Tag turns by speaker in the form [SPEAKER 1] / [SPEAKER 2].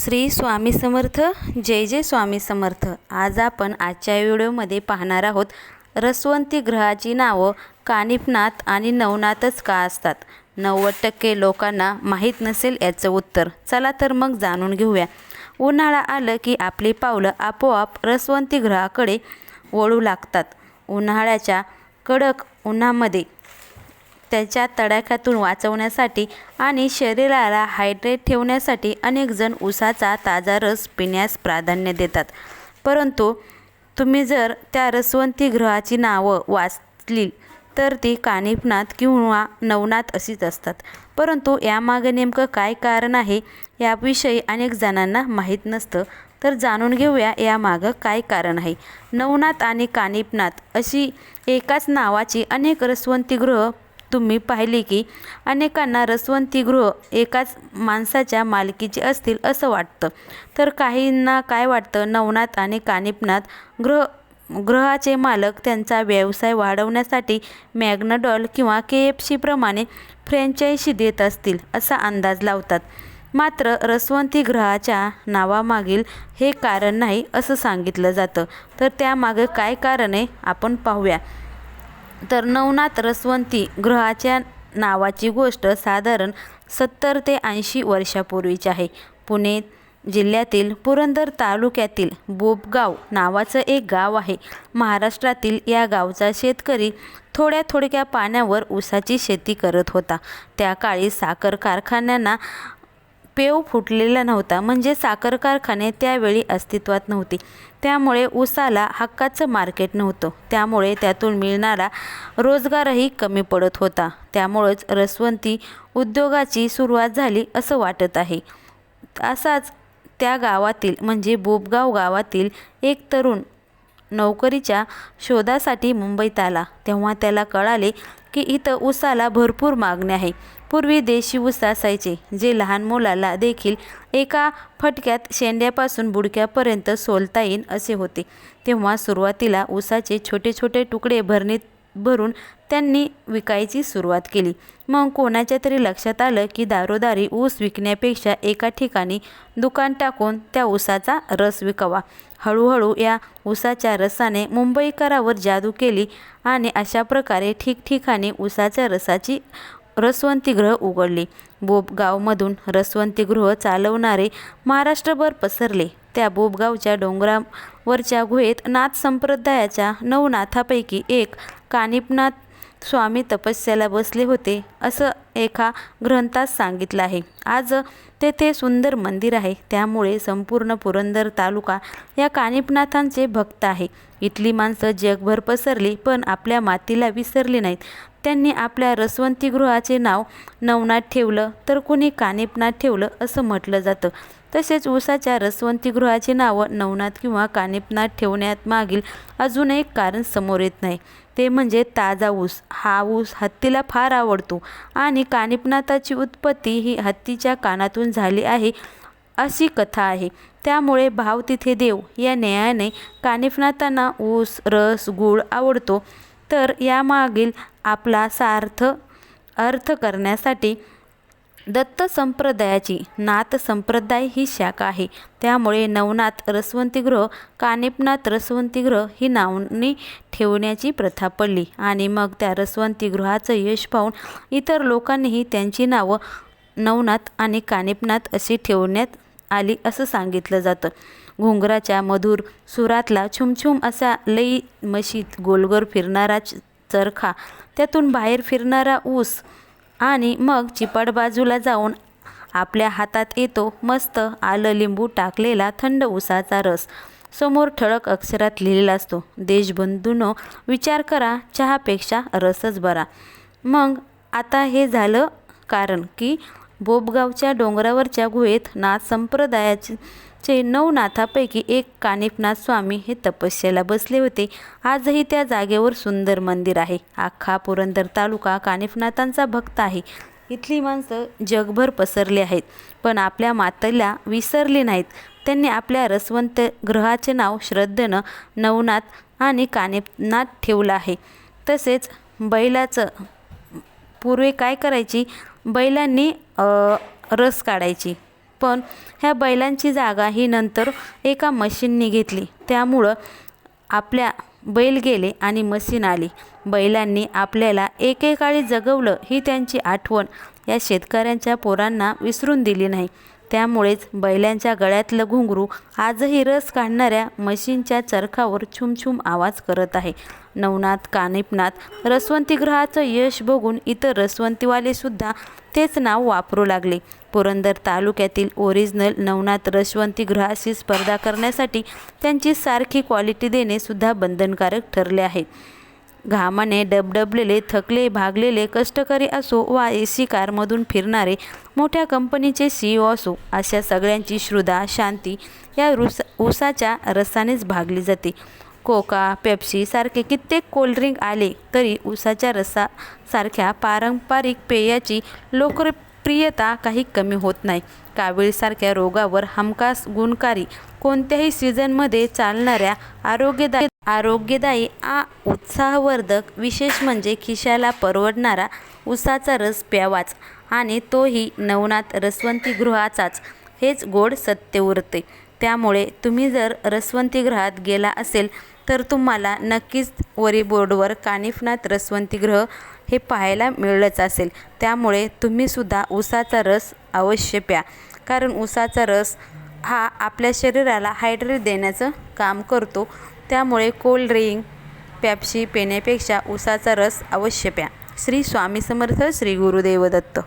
[SPEAKER 1] श्री स्वामी समर्थ जय जय स्वामी समर्थ. आज आपण आजच्या व्हिडिओमध्ये पाहणार आहोत रसवंती ग्रहाची नावं कानिफनाथ आणि नवनाथच का असतात? नव्वद टक्के लोकांना माहीत नसेल याचं उत्तर. चला तर मग जाणून घेऊया. उन्हाळा आलं की आपली पावलं आपोआप रसवंती ग्रहाकडे वळू लागतात. उन्हाळ्याच्या कडक उन्हामध्ये त्याच्या तडाख्यातून वाचवण्यासाठी आणि शरीराला हायड्रेट ठेवण्यासाठी अनेकजण उसाचा ताजा रस पिण्यास प्राधान्य देतात. परंतु तुम्ही जर त्या रसवंती ग्रहाची नावं वाचली तर ती कानिफनाथ किंवा नवनाथ अशीच असतात. परंतु यामागे नेमकं काय कारण आहे याविषयी अनेक जणांना माहीत नसतं. तर जाणून घेऊया यामागं काय कारण आहे. नवनाथ आणि कानिपनाथ अशी एकाच नावाची अनेक रसवंती ग्रह तुम्ही पाहिले की अनेकांना रसवंती गृह एकाच माणसाच्या मालकीचे असतील असं वाटतं. तर काहींना काय वाटतं? नवनाथ आणि कानिपनाथ ग्रह ग्रहाचे मालक त्यांचा व्यवसाय वाढवण्यासाठी मॅग्नडॉल किंवा के एफ सीप्रमाणे फ्रँचायशी देत असतील असा अंदाज लावतात. मात्र रसवंती ग्रहाच्या नावामागील हे कारण नाही असं सांगितलं जातं. तर त्यामागे काय कारण आहे? आपण पाहूया. तर नवनाथ रसवंती ग्रहाच्या नावाची गोष्ट साधारण सत्तर ते ऐंशी वर्षापूर्वीची आहे. पुणे जिल्ह्यातील पुरंदर तालुक्यातील बोपगाव नावाचं एक गाव आहे. महाराष्ट्रातील या गावचा शेतकरी थोड्या थोडक्या पाण्यावर ऊसाची शेती करत होता. त्या काळी साखर कारखान्यांना पेव फुटलेला नव्हता. म्हणजे साखर कारखाने त्यावेळी अस्तित्वात नव्हते. त्यामुळे ऊसाला हक्काचं मार्केट नव्हतं. त्यामुळे त्यातून मिळणारा रोजगारही कमी पडत होता. त्यामुळंच रसवंती उद्योगाची सुरुवात झाली असं वाटत आहे. असाच त्या गावातील म्हणजे बोबगाव गावातील एक तरुण नोकरीच्या शोधासाठी मुंबईत आला. तेव्हा त्याला कळाले की इथं ऊसाला भरपूर मागणी आहे. पूर्वी देशी ऊस असायचे जे लहान मुलाला देखील एका फटक्यात शेंड्यापासून बुडक्यापर्यंत सोलता येईन असे होते. तेव्हा सुरुवातीला ऊसाचे छोटे छोटे तुकडे भरणीत भरून त्यांनी विकायची सुरुवात केली. मग कोणाच्या तरी लक्षात आलं की दारोदारी ऊस विकण्यापेक्षा एका ठिकाणी दुकान टाकून त्या ऊसाचा रस विकावा. हळूहळू या ऊसाच्या रसाने मुंबईकरावर जादू केली आणि अशा प्रकारे ठिकठिकाणी ऊसाच्या रसाची रसवंतीगृह उघडले. बोबगावमधून रसवंतीगृह चालवणारे महाराष्ट्रभर पसरले. त्या बोबगावच्या डोंगरावरच्या गुहेत नाथ संप्रदायाच्या नऊ नाथापैकी एक कानिपनाथ स्वामी तपस्याला बसले होते असं एका ग्रंथात सांगितलं आहे. आज तेथे सुंदर मंदिर आहे त्यामुळे संपूर्ण पुरंदर तालुका या कानिपनाथांचे भक्त आहे. इथली माणसं जगभर पसरली पण आपल्या मातीला विसरली नाहीत. त्यांनी आपल्या रसवंतीगृहाचे नाव नवनाथ ठेवलं तर कुणी कानिपनाथ ठेवलं असं म्हटलं जातं. तसेच ऊसाच्या रसवंतीगृहाचे नावं नवनाथ किंवा कानिपनाथ ठेवण्यात मागील अजून एक कारण समोर येत नाही. ते म्हणजे ताजा ऊस. हा ऊस हत्तीला फार आवडतो आणि कानिपनाथाची उत्पत्ती ही हत्तीच्या कानातून झाली आहे अशी कथा आहे. त्यामुळे भाव तिथे देव या न्यायाने कानिफनाथांना ऊस रस गूळ आवडतो. तर यामागील आपला सार्थ अर्थ करण्यासाठी दत्त संप्रदायाची नाथ संप्रदाय ही शाखा आहे. त्यामुळे नवनाथ रसवंतीगृह कानिपनाथ रसवंतीगृह ही नावनी ठेवण्याची प्रथा पडली. आणि मग त्या रसवंतीगृहाचं यश पाहून इतर लोकांनीही त्यांची नावं नवनाथ आणि कानिपनाथ अशी ठेवण्यात आली असं सांगितलं जातं. घुंगराच्या मधुर सुरातला छुमछुम असा लई मशीत गोलगोल फिरणारा चरखा त्यातून बाहेर फिरणारा ऊस आणि मग चिपाड बाजूला जाऊन आपल्या हातात येतो मस्त आलं लिंबू टाकलेला थंड उसाचा रस. समोर ठळक अक्षरात लिहिलेला असतो देशबंधूनो विचार करा चहापेक्षा रसच बरा. मग आता हे झालं कारण की बोबगावच्या डोंगरावरच्या गुहेत नाथ संप्रदायाची चे नऊ नाथापैकी एक कानिफनाथ स्वामी हे तपस्याला बसले होते. आजही त्या जागेवर सुंदर मंदिर आहे. अख्खा पुरंदर तालुका कानिफनाथांचा भक्त आहे. इथली माणसं जगभर पसरली आहेत पण आपल्या मातेला विसरली नाहीत. त्यांनी आपल्या रसवंत ग्रहाचे नाव श्रद्धेनं नवनाथ आणि कानिफनाथ ठेवलं आहे. तसेच बैलाचं पूर्वी काय करायची? बैलांनी रस काढायची. पण ह्या बैलांची जागा ही नंतर एका मशीनने घेतली. त्यामुळं आपल्या बैल गेले आणि मशीन आली. बैलांनी आपल्याला एकेकाळी जगवलं ही त्यांची आठवण. या शेतकऱ्यांच्या पोरांना विसरून दिली नाही. त्यामुळेच बैलांच्या गळ्यातलं घुंगरू आजही रस काढणाऱ्या मशीनच्या चरखावर छुमछुम आवाज करत आहे. नवनाथ कानिपनाथ रसवंतीगृहाचं यश बघून इतर रसवंतीवालेसुद्धा तेच नाव वापरू लागले. पुरंदर तालुक्यातील ओरिजिनल नवनाथ रसवंतीगृहाशी स्पर्धा करण्यासाठी त्यांची सारखी क्वालिटी देणे सुद्धा बंधनकारक ठरले आहे. घामाने डबडबलेले थकले भागलेले कष्टकरी असो वा ए सी कारमधून फिरणारे मोठ्या कंपनीचे सीईओ असो अशा सगळ्यांची श्रुदा शांती या रुस उसाच्या रसानेच भागली जाते. कोका पेप्सी सारखे कित्येक कोल्ड्रिंक आले तरी उसाच्या रसासारख्या पारंपरिक पेयाची लोकप्रियता काही कमी होत नाही. कावीळसारख्या रोगावर हमखास गुणकारी कोणत्याही सीझनमध्ये चालणाऱ्या आरोग्यदायी आरोग्यदायी आ उत्साहवर्धक विशेष म्हणजे खिशाला परवडणारा उसाचा रस प्यावाच आणि तोही नवनाथ रसवंतीगृहाचाच हेच गोड सत्य उरते. त्यामुळे तुम्ही जर रसवंतीगृहात गेला असेल तर तुम्हाला नक्कीच वरी बोर्डवर कानिफनाथ रसवंतीगृह हे पाहायला मिळलंच असेल. त्यामुळे तुम्हीसुद्धा उसाचा रस अवश्य प्या. कारण उसाचा रस हा आपल्या शरीराला हायड्रेट देण्याचं काम करतो. त्यामुळे कोल्ड ड्रिंक पॅप्शी पिण्यापेक्षा उसाचा रस अवश्य प्या. श्री स्वामी समर्थ श्री गुरुदेव दत्त